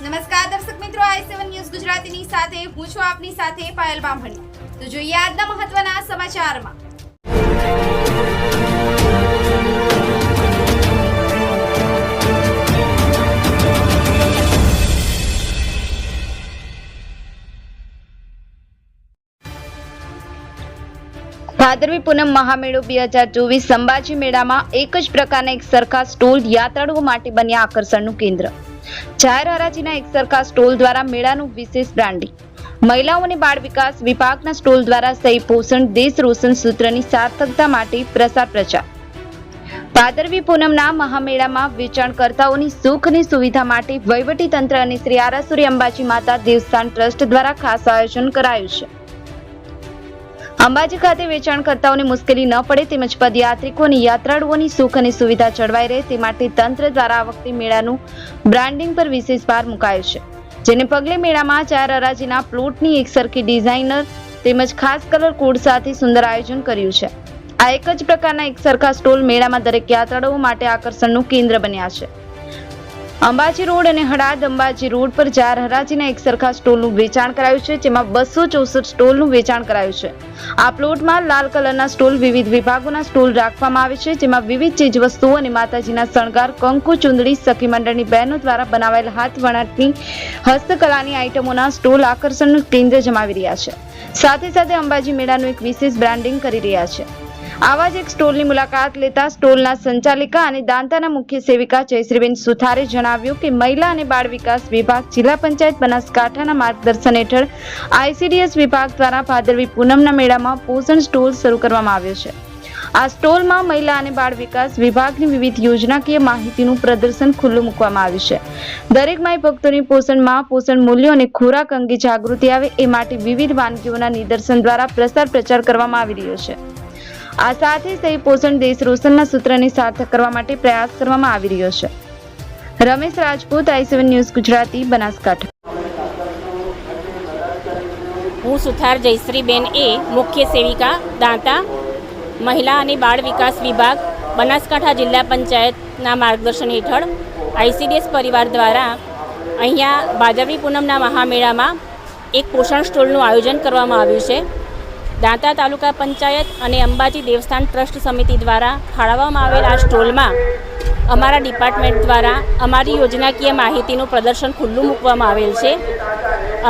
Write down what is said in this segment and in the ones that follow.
નમસ્કાર દર્શક મિત્રો, આઈ સેવન ન્યૂઝ ગુજરાતીની સાથે, હું છું આપની સાથે પાયલ બામણી. તો જોઈએ આજના મહત્વના સમાચારમાં. ભાદરવી પૂનમ મહામેળો બે હજાર ચોવીસ સંભાજી મેળામાં એક જ પ્રકારના એક સરખા સ્ટોલ યાત્રાળુઓ માટે બન્યા આકર્ષણનું કેન્દ્ર. જાહેર હરાજીના એક સરખા સ્ટોલ દ્વારા મેળાનું વિશેષ બ્રાન્ડિંગ. મહિલાઓ અને બાળ વિકાસ વિભાગના સ્ટોલ દ્વારા સહી પોષણ, દેશ રોશન સૂત્રની સાર્થકતા માટે પ્રસાર પ્રચાર. ભાદરવી પૂનમના મહામેળામાં વેચાણકર્તાઓની સુખ અને સુવિધા માટે વહીવટી તંત્ર અને શ્રી આરાસુરી અંબાજી માતા દેવસ્થાન ટ્રસ્ટ દ્વારા ખાસ આયોજન કરાયું છે. અંબાજી ખાતે વેચાણકર્તાઓને મુશ્કેલી ન પડે તેમજ પદયાત્રિકો અને યાત્રાળુઓની સુખ અને સુવિધા જળવાઈ રહે તે માટે તંત્ર દ્વારા આ વખતે મેળાનું બ્રાન્ડિંગ પર વિશેષ ભાર મુકાયો છે. જેને પગલે મેળામાં ચાર હરાજીના પ્લોટની એક સરખી ડિઝાઇનર તેમજ ખાસ કલર કોડ સાથે સુંદર આયોજન કર્યું છે. આ એક જ પ્રકારના એક સરખા સ્ટોલ મેળામાં દરેક યાત્રાળુઓ માટે આકર્ષણનું કેન્દ્ર બન્યા છે. અંબાજી રોડ અને હડાદ અંબાજી રોડ પર ચાર હરાજીના એક સરખા સ્ટોલનું વેચાણ કરાયું છે, જેમાં બસો ચોસઠ સ્ટોલનું વેચાણ કરાયું છે. આ પ્લોટમાં લાલ કલરના સ્ટોલ, વિવિધ વિભાગોના સ્ટોલ રાખવામાં આવે છે, જેમાં વિવિધ ચીજવસ્તુઓ અને માતાજીના શણગાર, કંકુ, ચુંદડી, સખી મંડળની બહેનો દ્વારા બનાવાયેલ હાથ વણાટની હસ્તકલાની આઇટમોના સ્ટોલ આકર્ષણનું કેન્દ્ર જમાવી રહ્યા છે. સાથે સાથે અંબાજી મેળાનું એક વિશેષ બ્રાન્ડિંગ કરી રહ્યા છે. આવા જ એક સ્ટોલની મુલાકાત લેતા સ્ટોલના સંચાલિકા અને દાંતાના મુખ્ય સેવિકા જયશ્રીબેન સુથારે જણાવ્યું કે મહિલા અને બાળ વિકાસ વિભાગ જિલ્લા પંચાયત બનાસકાંઠાના માર્ગદર્શન હેઠળ આઈસીડીએસ વિભાગ દ્વારા ભાદરવી પૂનમના મેળામાં પોષણ સ્ટોલ શરૂ કરવામાં આવ્યો છે. આ સ્ટોલમાં મહિલા અને બાળ વિકાસ વિભાગની વિવિધ યોજનાકીય માહિતીનું પ્રદર્શન ખુલ્લું મૂકવામાં આવ્યું છે. દરેક માય ભક્તોની પોષણમાં પોષણ મૂલ્યો અને ખોરાક અંગે જાગૃતિ આવે એ માટે વિવિધ વાનગીઓના નિદર્શન દ્વારા પ્રસાર પ્રચાર કરવામાં આવી રહ્યો છે. આ સાથે સહી પોષણ દેશ રોશનના સૂત્રને સાર્થક કરવા માટે પ્રયાસ કરવામાં આવી રહ્યો છે. Ramesh Rajput, I seven news Gujarati, Banaskantha. હું સુથાર જયશ્રીબેન એ મુખ્ય સેવિકા, દાંતા, મહિલા અને બાળ વિકાસ વિભાગ, બનાસકાંઠા જિલ્લા પંચાયતના માર્ગદર્શન હેઠળ આઈસીડીએસ પરિવાર દ્વારા અહીંયા ભાદરવી પૂનમના મહામેળામાં એક પોષણ સ્ટોલનું આયોજન કરવામાં આવ્યું છે. દાંતા તાલુકા પંચાયત અને અંબાજી દેવસ્થાન ટ્રસ્ટ સમિતિ દ્વારા ફાળવવામાં આવેલ આ સ્ટોલમાં અમારા ડિપાર્ટમેન્ટ દ્વારા અમારી યોજનાકીય માહિતીનું પ્રદર્શન ખુલ્લું મૂકવામાં આવેલ છે.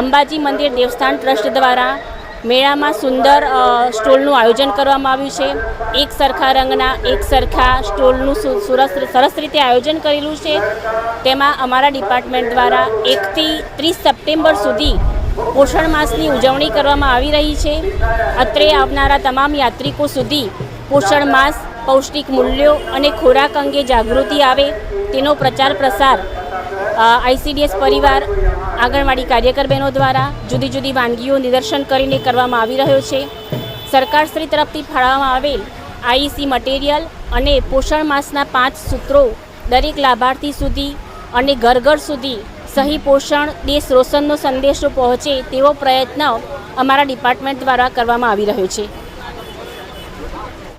અંબાજી મંદિર દેવસ્થાન ટ્રસ્ટ દ્વારા મેળામાં સુંદર સ્ટોલનું આયોજન કરવામાં આવ્યું છે. એક સરખા રંગના, એક સરખા સ્ટોલનું સરસ સરસ રીતે આયોજન કરેલું છે. તેમાં અમારા ડિપાર્ટમેન્ટ દ્વારા એકથી ત્રીસ સપ્ટેમ્બર સુધી પોષણ માસની ઉજવણી કરવામાં આવી રહી છે. અત્રે આવનારા તમામ યાત્રિકો સુધી પોષણ માસ, પૌષ્ટિક મૂલ્યો અને ખોરાક અંગે જાગૃતિ આવે તેનો પ્રચાર પ્રસાર આઈસીડીએસ પરિવાર, આંગણવાડી કાર્યકર બહેનો દ્વારા જુદી જુદી વાનગીઓ નિદર્શન કરીને કરવામાં આવી રહ્યો છે. સરકારશ્રી તરફથી ફાળવવામાં આવેલ આઈસી મટીરિયલ અને પોષણ માસના પાંચ સૂત્રો દરેક લાભાર્થી સુધી અને ઘર ઘર સુધી સહી પોષણ દેશ રોશનનો સંદેશો પહોંચે તેવો પ્રયત્ન અમારા ડિપાર્ટમેન્ટ દ્વારા કરવામાં આવી રહ્યો છે.